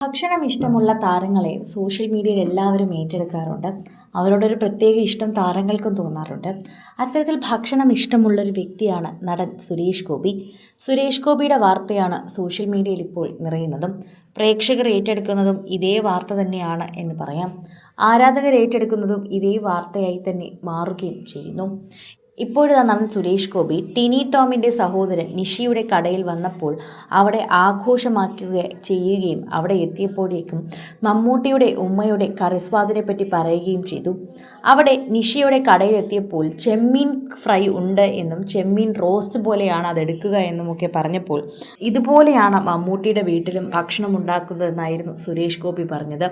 ഭക്ഷണം ഇഷ്ടമുള്ള താരങ്ങളെ സോഷ്യൽ മീഡിയയിൽ എല്ലാവരും ഏറ്റെടുക്കാറുണ്ട്. അവരോടൊരു പ്രത്യേക ഇഷ്ടം താരങ്ങൾക്കും തോന്നാറുണ്ട്. അത്തരത്തിൽ ഭക്ഷണം ഇഷ്ടമുള്ളൊരു വ്യക്തിയാണ് നടൻ സുരേഷ് ഗോപി. സുരേഷ് ഗോപിയുടെ വാർത്തയാണ് സോഷ്യൽ മീഡിയയിൽ ഇപ്പോൾ നിറയുന്നതും. പ്രേക്ഷകർ ഏറ്റെടുക്കുന്നതും ഇതേ വാർത്ത തന്നെയാണ് എന്ന് പറയാം. ആരാധകർ ഏറ്റെടുക്കുന്നതും ഇതേ വാർത്തയായി തന്നെ മാറുകയും ചെയ്യുന്നു. ഇപ്പോഴിതാ നടൻ സുരേഷ് ഗോപി ടിനി ടോമിന്റെ സഹോദരൻ നിഷിയുടെ കടയിൽ വന്നപ്പോൾ അവിടെ ആഘോഷമാക്കുക ചെയ്യുകയും അവിടെ എത്തിയപ്പോഴേക്കും മമ്മൂട്ടിയുടെ ഉമ്മയുടെ കറിസ്വാദിനെ പറ്റി പറയുകയും ചെയ്തു. അവിടെ നിഷിയുടെ കടയിൽ എത്തിയപ്പോൾ ചെമ്മീൻ ഫ്രൈ ഉണ്ട് എന്നും ചെമ്മീൻ റോസ്റ്റ് പോലെയാണ് അതെടുക്കുക എന്നുമൊക്കെ പറഞ്ഞപ്പോൾ ഇതുപോലെയാണ് മമ്മൂട്ടിയുടെ വീട്ടിലും ഭക്ഷണം ഉണ്ടാക്കുന്നതെന്നായിരുന്നു സുരേഷ് ഗോപി പറഞ്ഞത്.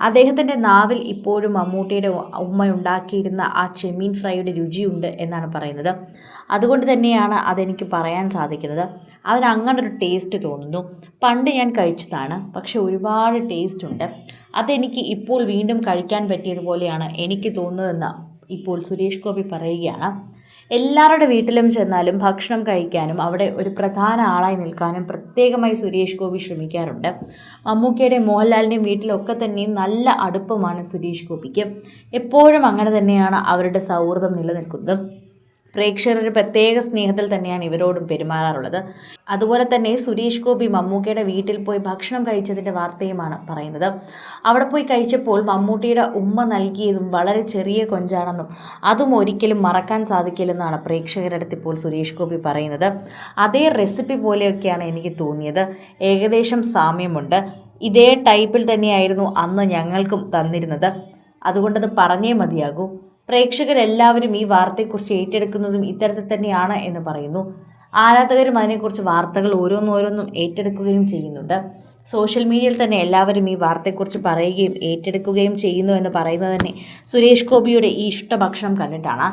അദ്ദേഹത്തിന്റെ നാവിൽ ഇപ്പോഴും മമ്മൂട്ടിയുടെ ഉമ്മ ഉണ്ടാക്കിയിരുന്ന ആ ചെമ്മീൻ ഫ്രൈയുടെ രുചിയുണ്ട് എന്നാണ് പറയുന്നത്. അതുകൊണ്ട് തന്നെയാണ് അതെനിക്ക് പറയാൻ സാധിക്കുന്നത്. അതിന് അങ്ങനെ ഒരു ടേസ്റ്റ് തോന്നുന്നു. പണ്ട് ഞാൻ കഴിച്ചതാണ്. പക്ഷേ ഒരുപാട് ടേസ്റ്റ് ഉണ്ട്. അതെനിക്ക് ഇപ്പോൾ വീണ്ടും കഴിക്കാൻ പറ്റിയതുപോലെയാണ് എനിക്ക് തോന്നുന്നതെന്ന് ഇപ്പോൾ സുരേഷ് ഗോപി പറയുകയാണ്. എല്ലാവരുടെ വീട്ടിലും ചെന്നാലും ഭക്ഷണം കഴിക്കാനും അവിടെ ഒരു പ്രധാന ആളായി നിൽക്കാനും പ്രത്യേകമായി സുരേഷ് ഗോപി ശ്രമിക്കാറുണ്ട്. മമ്മൂക്കയുടെയും മോഹൻലാലിന്റെയും വീട്ടിലൊക്കെ തന്നെയും നല്ല അടുപ്പമാണ് സുരേഷ് ഗോപിക്ക്. എപ്പോഴും അങ്ങനെ തന്നെയാണ് അവരുടെ സൗഹൃദം നിലനിൽക്കുന്നത്. പ്രേക്ഷകർ ഒരു പ്രത്യേക സ്നേഹത്തിൽ തന്നെയാണ് ഇവരോടും പെരുമാറാറുള്ളത്. അതുപോലെ തന്നെ സുരേഷ് ഗോപി മമ്മൂക്കയുടെ വീട്ടിൽ പോയി ഭക്ഷണം കഴിച്ചതിന്റെ വാർത്തയുമാണ് പറയുന്നത്. അവിടെ പോയി കഴിച്ചപ്പോൾ മമ്മൂട്ടിയുടെ ഉമ്മ നൽകിയതും വളരെ ചെറിയ കൊഞ്ചാണെന്നും അതും ഒരിക്കലും മറക്കാൻ സാധിക്കില്ലെന്നാണ് പ്രേക്ഷകരുടെ അടുത്ത് ഇപ്പോൾ സുരേഷ് ഗോപി പറയുന്നത്. അതേ റെസിപ്പി പോലെയൊക്കെയാണ് എനിക്ക് തോന്നിയത്. ഏകദേശം സാമ്യമുണ്ട്. ഇതേ ടൈപ്പിൽ തന്നെയായിരുന്നു അന്ന് ഞങ്ങൾക്കും തന്നിരുന്നത്. അതുകൊണ്ടത് പറഞ്ഞേ മതിയാകൂ. പ്രേക്ഷകരെല്ലാവരും ഈ വാർത്തയെക്കുറിച്ച് ഏറ്റെടുക്കുന്നതും ഇത്തരത്തിൽ തന്നെയാണ് എന്ന് പറയുന്നു. ആരാധകരും അതിനെക്കുറിച്ച് വാർത്തകൾ ഓരോന്നോരോന്നും ഏറ്റെടുക്കുകയും ചെയ്യുന്നുണ്ട്. സോഷ്യൽ മീഡിയയിൽ തന്നെ എല്ലാവരും ഈ വാർത്തയെക്കുറിച്ച് പറയുകയും ഏറ്റെടുക്കുകയും ചെയ്യുന്നു എന്ന് പറയുന്നത് തന്നെ സുരേഷ് ഗോപിയുടെ ഈ ഇഷ്ടഭക്ഷണം കണ്ടിട്ടാണ്.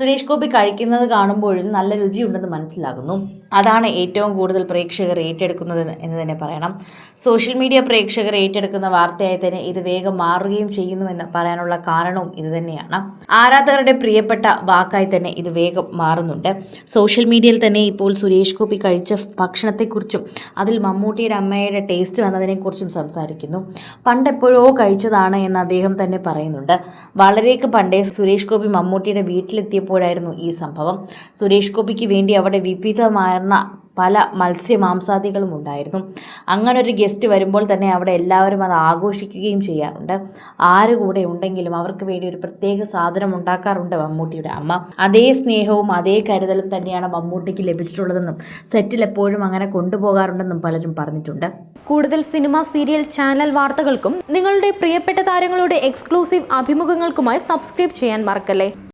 സുരേഷ് ഗോപി കഴിക്കുന്നത് കാണുമ്പോഴും നല്ല രുചിയുണ്ടെന്ന് മനസ്സിലാകുന്നു. അതാണ് ഏറ്റവും കൂടുതൽ പ്രേക്ഷകർ ഏറ്റെടുക്കുന്നത് എന്ന് തന്നെ പറയണം. സോഷ്യൽ മീഡിയ പ്രേക്ഷകർ ഏറ്റെടുക്കുന്ന വാർത്തയായി തന്നെ ഇത് വേഗം മാറുകയും ചെയ്യുന്നുവെന്ന് പറയാനുള്ള കാരണവും ഇത് തന്നെയാണ്. ആരാധകരുടെ പ്രിയപ്പെട്ട വാക്കായി തന്നെ ഇത് വേഗം മാറുന്നുണ്ട്. സോഷ്യൽ മീഡിയയിൽ തന്നെ ഇപ്പോൾ സുരേഷ് ഗോപി കഴിച്ച ഭക്ഷണത്തെക്കുറിച്ചും അതിൽ മമ്മൂട്ടിയുടെ അമ്മയുടെ ടേസ്റ്റ് വന്നതിനെക്കുറിച്ചും സംസാരിക്കുന്നു. പണ്ടെപ്പോഴോ കഴിച്ചതാണ് എന്ന് അദ്ദേഹം തന്നെ പറയുന്നുണ്ട്. വളരെയൊക്കെ പണ്ടേ സുരേഷ് ഗോപി മമ്മൂട്ടിയുടെ വീട്ടിലെത്തിയപ്പോഴായിരുന്നു ഈ സംഭവം. സുരേഷ് ഗോപിക്ക് വേണ്ടി അവിടെ വിവിധമാർന്ന പല മത്സ്യമാംസാദികളും ഉണ്ടായിരുന്നു. അങ്ങനൊരു ഗസ്റ്റ് വരുമ്പോൾ തന്നെ അവിടെ എല്ലാവരും അത് ആഘോഷിക്കുകയും ചെയ്യാറുണ്ട്. ആര് കൂടെ ഉണ്ടെങ്കിലും അവർക്ക് വേണ്ടി ഒരു പ്രത്യേക സാധനം ഉണ്ടാക്കാറുണ്ട് മമ്മൂട്ടിയുടെ അമ്മ. അതേ സ്നേഹവും അതേ കരുതലും തന്നെയാണ് മമ്മൂട്ടിക്ക് ലഭിച്ചിട്ടുള്ളതെന്നും സെറ്റിൽ എപ്പോഴും അങ്ങനെ കൊണ്ടുപോകാറുണ്ടെന്നും പലരും പറഞ്ഞിട്ടുണ്ട്. കൂടുതൽ സിനിമ സീരിയൽ ചാനൽ വാർത്തകൾക്കും നിങ്ങളുടെ പ്രിയപ്പെട്ട താരങ്ങളുടെ എക്സ്ക്ലൂസീവ് അഭിമുഖങ്ങൾക്കുമായി സബ്സ്ക്രൈബ് ചെയ്യാൻ മറക്കല്ലേ?